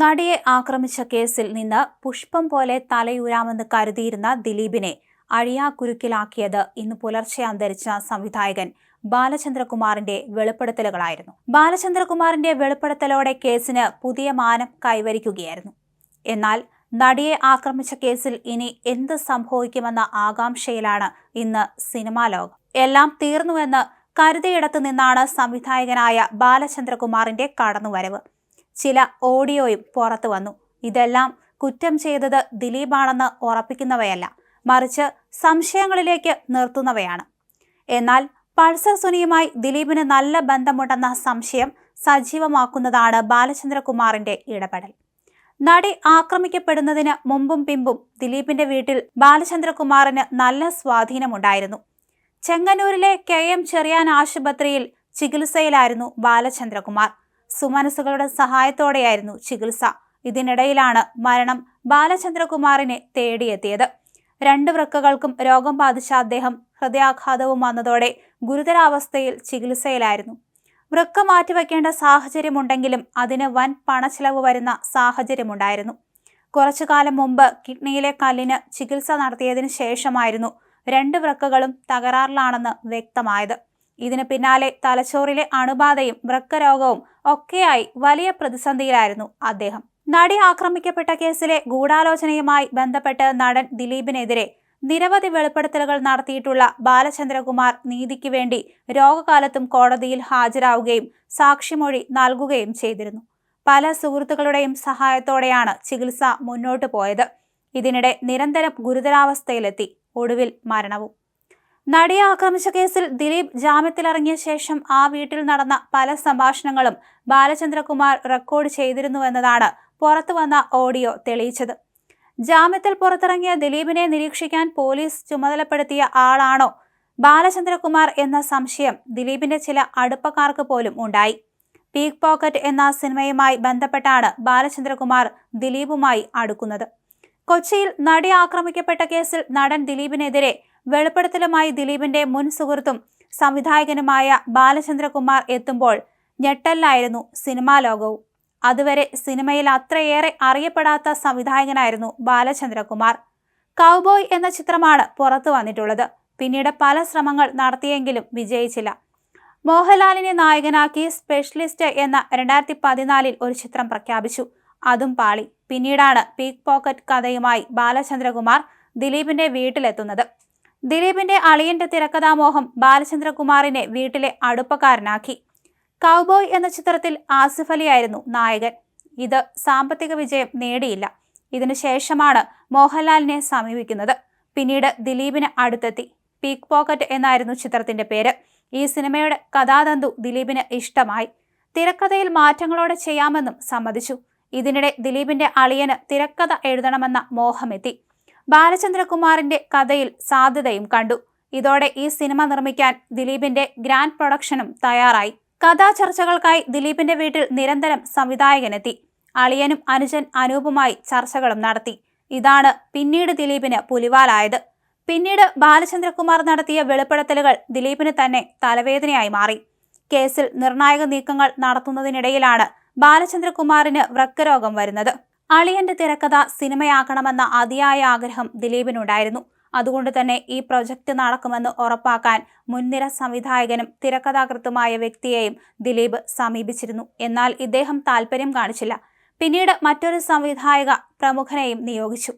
നടിയെ ആക്രമിച്ച കേസിൽ നിന്ന് പുഷ്പം പോലെ തലയൂരാമെന്ന് കരുതിയിരുന്ന ദിലീപിനെ അഴിയാക്കുരുക്കിലാക്കിയത് ഇന്ന് പുലർച്ചെ അന്തരിച്ച സംവിധായകൻ ബാലചന്ദ്രകുമാറിന്റെ വെളിപ്പെടുത്തലുകളായിരുന്നു. ബാലചന്ദ്രകുമാറിന്റെ വെളിപ്പെടുത്തലോടെ കേസിന് പുതിയ മാനം കൈവരിക്കുകയായിരുന്നു. എന്നാൽ നടിയെ ആക്രമിച്ച കേസിൽ ഇനി എന്ത് സംഭവിക്കുമെന്ന ആകാംക്ഷയിലാണ് ഇന്ന് സിനിമാ ലോകം. എല്ലാം തീർന്നുവെന്ന് കരുതിയിടത്തു നിന്നാണ് സംവിധായകനായ ബാലചന്ദ്രകുമാറിന്റെ കടന്നുവരവ്. ചില ഓഡിയോയും പുറത്തു വന്നു. ഇതെല്ലാം കുറ്റം ചെയ്തത് ദിലീപാണെന്ന് ഉറപ്പിക്കുന്നവയല്ല മറിച്ച് സംശയങ്ങളിലേക്ക് നിർത്തുന്നവയാണ്. എന്നാൽ പൾസർ സുനിയുമായി ദിലീപിന് നല്ല ബന്ധമുണ്ടെന്ന സംശയം സജീവമാക്കുന്നതാണ് ബാലചന്ദ്രകുമാറിന്റെ ഇടപെടൽ. നടി ആക്രമിക്കപ്പെടുന്നതിന് മുമ്പും പിമ്പും ദിലീപിന്റെ വീട്ടിൽ ബാലചന്ദ്രകുമാറിന് നല്ല സ്വാധീനമുണ്ടായിരുന്നു. ചെങ്ങന്നൂരിലെ കെ എം ചെറിയാൻ ആശുപത്രിയിൽ ചികിത്സയിലായിരുന്നു ബാലചന്ദ്രകുമാർ. സുമനസുകളുടെ സഹായത്തോടെയായിരുന്നു ചികിത്സ. ഇതിനിടയിലാണ് മരണം ബാലചന്ദ്രകുമാറിനെ തേടിയെത്തിയത്. രണ്ട് വൃക്കകൾക്കും രോഗം ബാധിച്ച അദ്ദേഹം ഹൃദയാഘാതവും വന്നതോടെ ഗുരുതരാവസ്ഥയിൽ ചികിത്സയിലായിരുന്നു. വൃക്ക മാറ്റിവെക്കേണ്ട സാഹചര്യമുണ്ടെങ്കിലും അതിന് വൻ പണച്ചിലവ് വരുന്ന സാഹചര്യമുണ്ടായിരുന്നു. കുറച്ചു കാലം മുമ്പ് കിഡ്നിയിലെ കല്ലിന് ചികിത്സ നടത്തിയതിനു ശേഷമായിരുന്നു രണ്ട് വൃക്കകളും തകരാറിലാണെന്ന് വ്യക്തമായത്. ഇതിന് പിന്നാലെ തലച്ചോറിലെ അണുബാധയും വൃക്കരോഗവും ഒക്കെയായി വലിയ പ്രതിസന്ധിയിലായിരുന്നു അദ്ദേഹം. നടി ആക്രമിക്കപ്പെട്ട കേസിലെ ഗൂഢാലോചനയുമായി ബന്ധപ്പെട്ട് നടൻ ദിലീപിനെതിരെ നിരവധി വെളിപ്പെടുത്തലുകൾ നടത്തിയിട്ടുള്ള ബാലചന്ദ്രകുമാർ നീതിക്ക് വേണ്ടി രോഗകാലത്തും കോടതിയിൽ ഹാജരാവുകയും സാക്ഷിമൊഴി നൽകുകയും ചെയ്തിരുന്നു. പല സുഹൃത്തുക്കളുടെയും സഹായത്തോടെയാണ് ചികിത്സ മുന്നോട്ടു പോയത്. ഇതിനിടെ നിരന്തരം ഗുരുതരാവസ്ഥയിലെത്തി. ഒടുവിൽ മരണവും. നടിയെ ആക്രമിച്ച കേസിൽ ദിലീപ് ജാമ്യത്തിലിറങ്ങിയ ശേഷം ആ വീട്ടിൽ നടന്ന പല സംഭാഷണങ്ങളും ബാലചന്ദ്രകുമാർ റെക്കോർഡ് ചെയ്തിരുന്നുവെന്നതാണ് പുറത്തു വന്ന ഓഡിയോ തെളിയിച്ചത്. ജാമ്യത്തിൽ പുറത്തിറങ്ങിയ ദിലീപിനെ നിരീക്ഷിക്കാൻ പോലീസ് ചുമതലപ്പെടുത്തിയ ആളാണോ ബാലചന്ദ്രകുമാർ എന്ന സംശയം ദിലീപിന്റെ ചില അടുപ്പക്കാർക്ക് പോലും ഉണ്ടായി. പീക്ക് പോക്കറ്റ് എന്ന സിനിമയുമായി ബന്ധപ്പെട്ടാണ് ബാലചന്ദ്രകുമാർ ദിലീപുമായി അടുക്കുന്നത്. കൊച്ചിയിൽ നടി ആക്രമിക്കപ്പെട്ട കേസിൽ നടൻ ദിലീപിനെതിരെ വെളിപ്പെടുത്തലുമായി ദിലീപിന്റെ മുൻ സുഹൃത്തും സംവിധായകനുമായ ബാലചന്ദ്രകുമാർ എത്തുമ്പോൾ ഞെട്ടലിലായിരുന്നു സിനിമാ ലോകവും. അതുവരെ സിനിമയിൽ അത്രയേറെ അറിയപ്പെടാത്ത സംവിധായകനായിരുന്നു ബാലചന്ദ്രകുമാർ. കൗബോയ് എന്ന ചിത്രമാണ് പുറത്തു വന്നിട്ടുള്ളത്. പിന്നീട് പല ശ്രമങ്ങൾ നടത്തിയെങ്കിലും വിജയിച്ചില്ല. മോഹൻലാലിനെ നായകനാക്കി സ്പെഷ്യലിസ്റ്റ് എന്ന രണ്ടായിരത്തി പതിനാലിൽ ഒരു ചിത്രം പ്രഖ്യാപിച്ചു. അതും പാളി. പിന്നീടാണ് പീക്ക് പോക്കറ്റ് കഥയുമായി ബാലചന്ദ്രകുമാർ ദിലീപിന്റെ വീട്ടിലെത്തുന്നത്. ദിലീപിന്റെ അളിയന്റെ തിരക്കഥാമോഹം ബാലചന്ദ്രകുമാറിനെ വീട്ടിലെ അടുപ്പക്കാരനാക്കി. കൗബോയ് എന്ന ചിത്രത്തിൽ ആസിഫ് അലിയായിരുന്നു നായകൻ. ഇത് സാമ്പത്തിക വിജയം നേടിയില്ല. ഇതിനുശേഷമാണ് മോഹൻലാലിനെ സമീപിക്കുന്നത്. പിന്നീട് ദിലീപിന് അടുത്തെത്തി. പീക്ക് പോക്കറ്റ് എന്നായിരുന്നു ചിത്രത്തിന്റെ പേര്. ഈ സിനിമയുടെ കഥാതന്തു ദിലീപിന് ഇഷ്ടമായി. തിരക്കഥയിൽ മാറ്റങ്ങളോടെ ചെയ്യാമെന്നും സമ്മതിച്ചു. ഇതിനിടെ ദിലീപിന്റെ അളിയന് തിരക്കഥ എഴുതണമെന്ന മോഹമെത്തി. ബാലചന്ദ്രകുമാറിന്റെ കഥയിൽ സാധ്യതയും കണ്ടു. ഇതോടെ ഈ സിനിമ നിർമ്മിക്കാൻ ദിലീപിന്റെ ഗ്രാൻഡ് പ്രൊഡക്ഷനും തയ്യാറായി. കഥാ ചർച്ചകൾക്കായി ദിലീപിന്റെ വീട്ടിൽ നിരന്തരം സംവിധായകനെത്തി. അളിയനും അനുജൻ അനൂപുമായി ചർച്ചകളും നടത്തി. ഇതാണ് പിന്നീട് ദിലീപിന് പുലിവാലായത്. പിന്നീട് ബാലചന്ദ്രകുമാർ നടത്തിയ വെളിപ്പെടുത്തലുകൾ ദിലീപിന് തന്നെ തലവേദനയായി മാറി. കേസിൽ നിർണായക നീക്കങ്ങൾ നടത്തുന്നതിനിടയിലാണ് ബാലചന്ദ്രകുമാറിന് വൃക്കരോഗം വരുന്നത്. അളിയന്റെ തിരക്കഥ സിനിമയാക്കണമെന്ന അതിയായ ആഗ്രഹം ദിലീപിനുണ്ടായിരുന്നു. അതുകൊണ്ട് തന്നെ ഈ പ്രൊജക്ട് നടക്കുമെന്ന് ഉറപ്പാക്കാൻ മുൻനിര സംവിധായകനും തിരക്കഥാകൃത്തുമായ വ്യക്തിയെയും ദിലീപ് സമീപിച്ചിരുന്നു. എന്നാൽ ഇദ്ദേഹം താല്പര്യം കാണിച്ചില്ല. പിന്നീട് മറ്റൊരു സംവിധായക പ്രമുഖനെയും നിയോഗിച്ചു.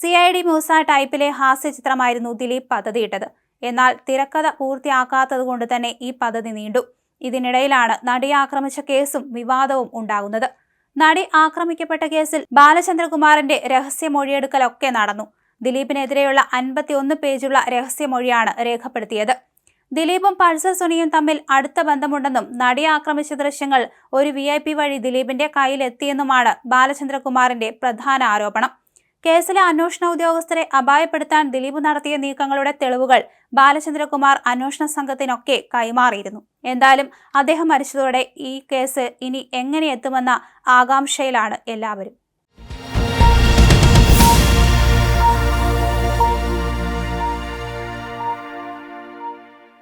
സി ഐ ഡി മൂസ ടൈപ്പിലെ ഹാസ്യ ചിത്രമായിരുന്നു ദിലീപ് പദ്ധതിയിട്ടത്. എന്നാൽ തിരക്കഥ പൂർത്തിയാക്കാത്തതുകൊണ്ട് തന്നെ ഈ പദ്ധതി നീണ്ടു. ഇതിനിടയിലാണ് നടിയെ ആക്രമിച്ച കേസും വിവാദവും ഉണ്ടാകുന്നത്. നടി ആക്രമിക്കപ്പെട്ട കേസിൽ ബാലചന്ദ്രകുമാറിന്റെ രഹസ്യ മൊഴിയെടുക്കലൊക്കെ നടന്നു. ദിലീപിനെതിരെയുള്ള അൻപത്തിയൊന്ന് പേജുള്ള രഹസ്യമൊഴിയാണ് രേഖപ്പെടുത്തിയത്. ദിലീപും പൾസർ സുനിയും തമ്മിൽ അടുത്ത ബന്ധമുണ്ടെന്നും നടിയെ ആക്രമിച്ച ദൃശ്യങ്ങൾ ഒരു വി വഴി ദിലീപിന്റെ കയ്യിലെത്തിയെന്നുമാണ് ബാലചന്ദ്രകുമാറിന്റെ പ്രധാന ആരോപണം. കേസിലെ അന്വേഷണ ഉദ്യോഗസ്ഥരെ അപായപ്പെടുത്താൻ ദിലീപ് നടത്തിയ നീക്കങ്ങളുടെ തെളിവുകൾ ബാലചന്ദ്രകുമാർ അന്വേഷണ സംഘത്തിനൊക്കെ കൈമാറിയിരുന്നു. എന്തായാലും അദ്ദേഹം മരിച്ചതോടെ ഈ കേസ് ഇനി എങ്ങനെ എത്തുമെന്ന ആകാംക്ഷയിലാണ് എല്ലാവരും.